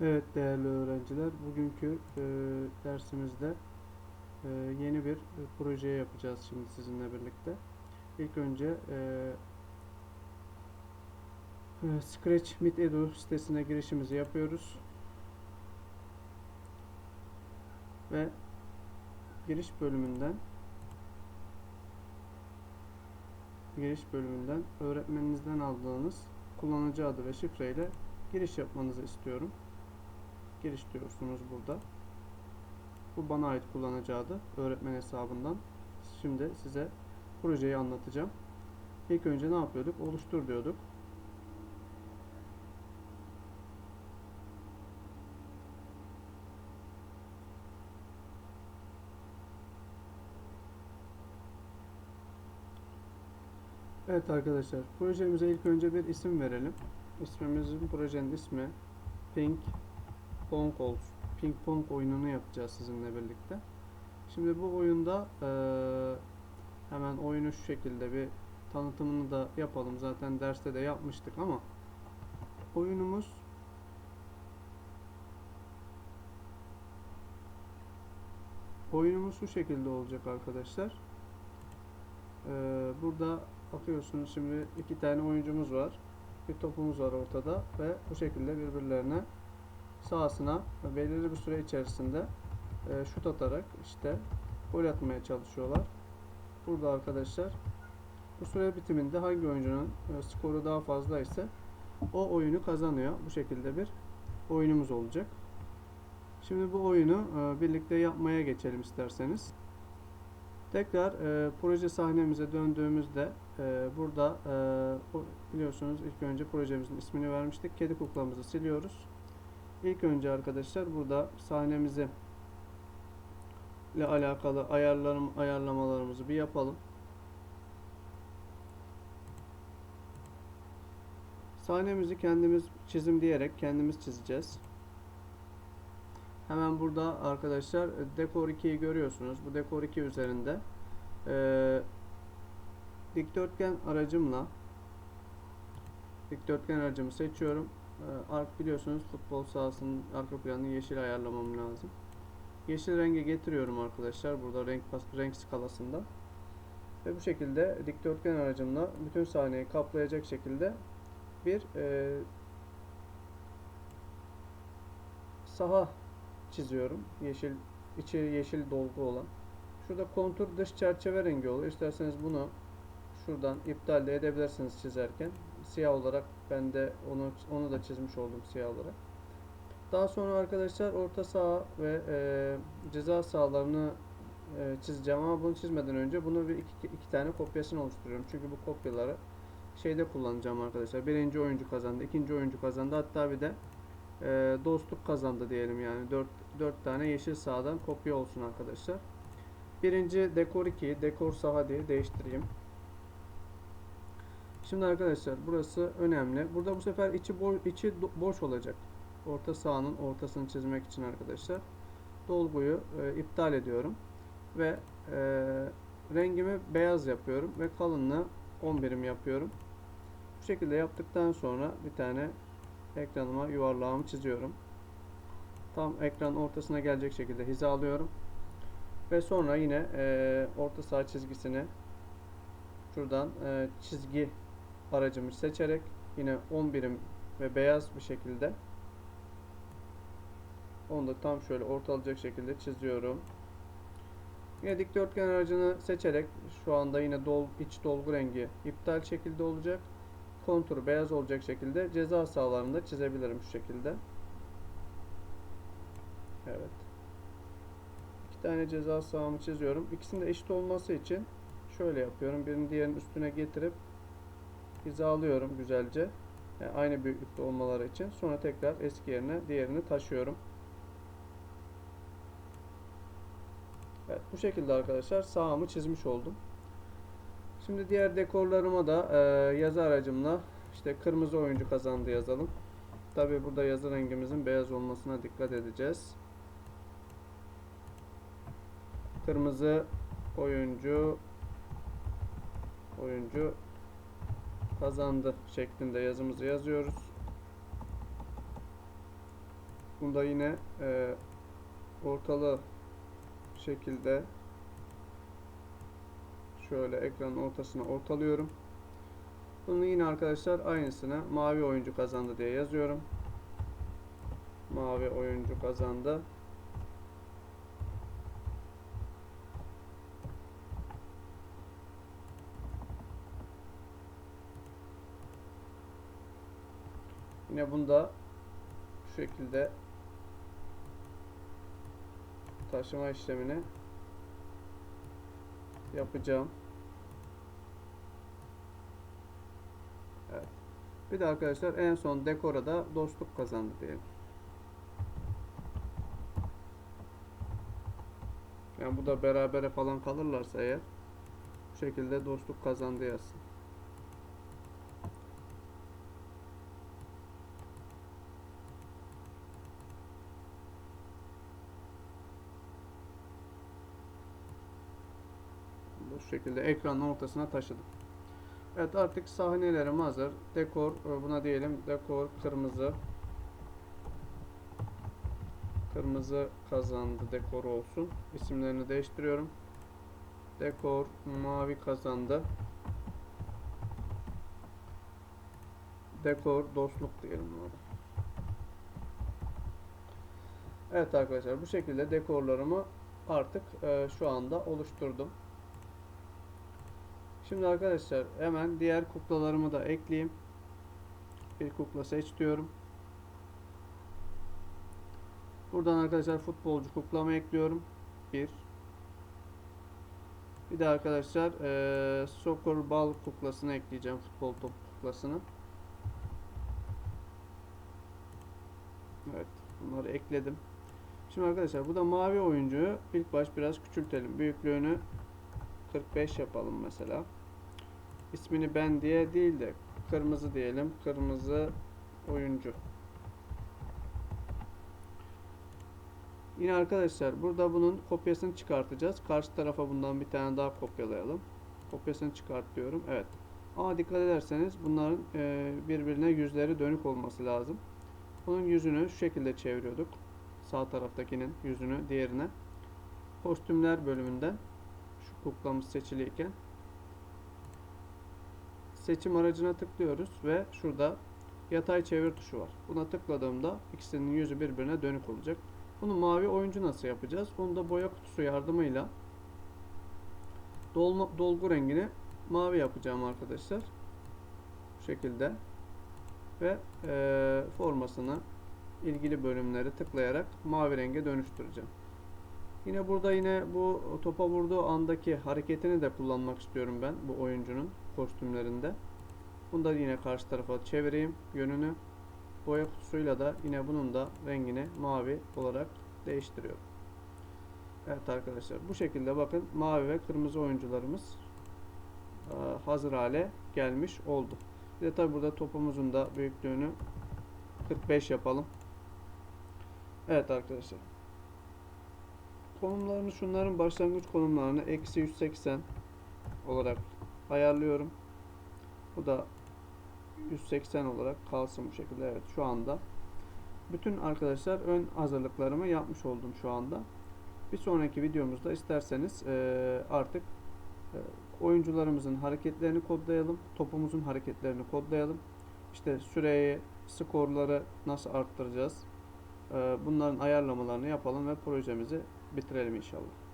Evet değerli öğrenciler, bugünkü e, dersimizde e, yeni bir e, proje yapacağız şimdi sizinle birlikte. İlk önce e, e, Scratch Meet Edu sitesine girişimizi yapıyoruz. Ve giriş bölümünden giriş bölümünden öğretmeninizden aldığınız kullanıcı adı ve şifreyle giriş yapmanızı istiyorum giriş diyorsunuz burada. Bu bana ait kullanıcı adı. Öğretmen hesabından. Şimdi size projeyi anlatacağım. İlk önce ne yapıyorduk? Oluştur diyorduk. Evet arkadaşlar, projemize ilk önce bir isim verelim. İsmimizin projenin ismi Pink Pong olsun. Ping pong oyununu yapacağız sizinle birlikte. Şimdi bu oyunda eee, hemen oyunu şu şekilde bir tanıtımını da yapalım. Zaten derste de yapmıştık ama oyunumuz oyunumuz şu şekilde olacak arkadaşlar. Eee, burada bakıyorsunuz şimdi iki tane oyuncumuz var. Bir topumuz var ortada ve bu şekilde birbirlerine sahasına belirli bir süre içerisinde e, şut atarak işte gol atmaya çalışıyorlar. Burada arkadaşlar bu süre bitiminde hangi oyuncunun e, skoru daha fazla ise o oyunu kazanıyor. Bu şekilde bir oyunumuz olacak. Şimdi bu oyunu e, birlikte yapmaya geçelim isterseniz. Tekrar e, proje sahnemize döndüğümüzde e, burada e, biliyorsunuz ilk önce projemizin ismini vermiştik. Kedi kuklamızı siliyoruz. İlk önce arkadaşlar burada sahnemizi ile alakalı ayarlarım, ayarlamalarımızı bir yapalım. Sahnemizi kendimiz çizim diyerek kendimiz çizeceğiz. Hemen burada arkadaşlar e, Dekor 2'yi görüyorsunuz. Bu Dekor 2 üzerinde e, dikdörtgen aracımla dikdörtgen aracımı seçiyorum. Ee, biliyorsunuz futbol sahasının arka planını yeşil ayarlamam lazım. Yeşil renge getiriyorum arkadaşlar burada renk renk skalasında. Ve bu şekilde dikdörtgen aracımla bütün sahneyi kaplayacak şekilde bir e, saha çiziyorum. Yeşil içi yeşil dolgu olan. Şurada kontur dış çerçeve rengi oluyor. İsterseniz bunu şuradan iptal de edebilirsiniz çizerken. Siyah olarak ben de onu onu da çizmiş oldum siyah olarak. Daha sonra arkadaşlar orta saha ve e, ceza sahalarını e, çizeceğim ama bunu çizmeden önce bunu bir iki, iki tane kopyasını oluşturuyorum. Çünkü bu kopyaları şeyde kullanacağım arkadaşlar. Birinci oyuncu kazandı, ikinci oyuncu kazandı. Hatta bir de e, dostluk kazandı diyelim yani. 4 4 tane yeşil sahadan kopya olsun arkadaşlar. Birinci dekor 2, dekor saha diye değiştireyim. Şimdi arkadaşlar burası önemli. Burada bu sefer içi boş, içi boş olacak. Orta sahanın ortasını çizmek için arkadaşlar. Dolguyu e, iptal ediyorum ve e, rengimi beyaz yapıyorum ve kalınlığı 10 birim yapıyorum. Bu şekilde yaptıktan sonra bir tane ekranıma yuvarlağımı çiziyorum. Tam ekran ortasına gelecek şekilde hizalıyorum. Ve sonra yine e, orta saha çizgisini şuradan e, çizgi aracımı seçerek yine 10 birim ve beyaz bir şekilde onu da tam şöyle ortalayacak şekilde çiziyorum. Yine dikdörtgen aracını seçerek şu anda yine dol, iç dolgu rengi iptal şekilde olacak. Konturu beyaz olacak şekilde ceza sahalarını da çizebilirim şu şekilde. Evet. İki tane ceza sahamı çiziyorum. İkisinin de eşit olması için şöyle yapıyorum. Birini diğerinin üstüne getirip hizalıyorum güzelce. Yani aynı büyüklükte olmaları için. Sonra tekrar eski yerine diğerini taşıyorum. Evet bu şekilde arkadaşlar sahamı çizmiş oldum. Şimdi diğer dekorlarıma da e, yazı aracımla işte kırmızı oyuncu kazandı yazalım. Tabi burada yazı rengimizin beyaz olmasına dikkat edeceğiz. Kırmızı oyuncu oyuncu kazandı şeklinde yazımızı yazıyoruz. Bunda yine e, ortalı şekilde şöyle ekranın ortasına ortalıyorum. Bunu yine arkadaşlar aynısını mavi oyuncu kazandı diye yazıyorum. Mavi oyuncu kazandı. Yine bunda şu şekilde taşıma işlemini yapacağım. Evet. Bir de arkadaşlar en son dekora da dostluk kazandı diyelim. Yani bu da berabere falan kalırlarsa eğer bu şekilde dostluk kazandı yazsın. Bu şekilde ekranın ortasına taşıdım. Evet artık sahnelerim hazır. Dekor e, buna diyelim dekor kırmızı. Kırmızı kazandı dekor olsun. İsimlerini değiştiriyorum. Dekor mavi kazandı. Dekor dostluk diyelim buna da. Evet arkadaşlar bu şekilde dekorlarımı artık e, şu anda oluşturdum. Şimdi arkadaşlar hemen diğer kuklalarımı da ekleyeyim. Bir kukla seç diyorum. Buradan arkadaşlar futbolcu kuklamı ekliyorum. Bir. Bir de arkadaşlar eee soccer ball kuklasını ekleyeceğim. Futbol top kuklasını. Evet. Bunları ekledim. Şimdi arkadaşlar bu da mavi oyuncuyu ilk baş biraz küçültelim. Büyüklüğünü 45 yapalım mesela. İsmini ben diye değil de kırmızı diyelim. Kırmızı oyuncu. Yine arkadaşlar burada bunun kopyasını çıkartacağız. Karşı tarafa bundan bir tane daha kopyalayalım. Kopyasını çıkart diyorum. Evet. Ama dikkat ederseniz bunların e, birbirine yüzleri dönük olması lazım. Bunun yüzünü şu şekilde çeviriyorduk. Sağ taraftakinin yüzünü diğerine. Kostümler bölümünden şu kuklamız seçiliyken seçim aracına tıklıyoruz ve şurada yatay çevir tuşu var. Buna tıkladığımda ikisinin yüzü birbirine dönük olacak. Bunu mavi oyuncu nasıl yapacağız? Bunu da boya kutusu yardımıyla dolma, dolgu rengini mavi yapacağım arkadaşlar. Bu şekilde ve e, formasını ilgili bölümleri tıklayarak mavi renge dönüştüreceğim. Yine burada yine bu topa vurduğu andaki hareketini de kullanmak istiyorum ben bu oyuncunun kostümlerinde. Bunu da yine karşı tarafa çevireyim yönünü. Boya kutusuyla da yine bunun da rengini mavi olarak değiştiriyorum. Evet arkadaşlar bu şekilde bakın mavi ve kırmızı oyuncularımız hazır hale gelmiş oldu. Bir de tabi burada topumuzun da büyüklüğünü 45 yapalım. Evet arkadaşlar. Konumlarını şunların başlangıç konumlarını eksi 180 olarak ayarlıyorum. Bu da 180 olarak kalsın bu şekilde. Evet şu anda bütün arkadaşlar ön hazırlıklarımı yapmış oldum şu anda. Bir sonraki videomuzda isterseniz e, artık e, oyuncularımızın hareketlerini kodlayalım. Topumuzun hareketlerini kodlayalım. İşte süreyi, skorları nasıl arttıracağız? E, bunların ayarlamalarını yapalım ve projemizi bitirelim inşallah.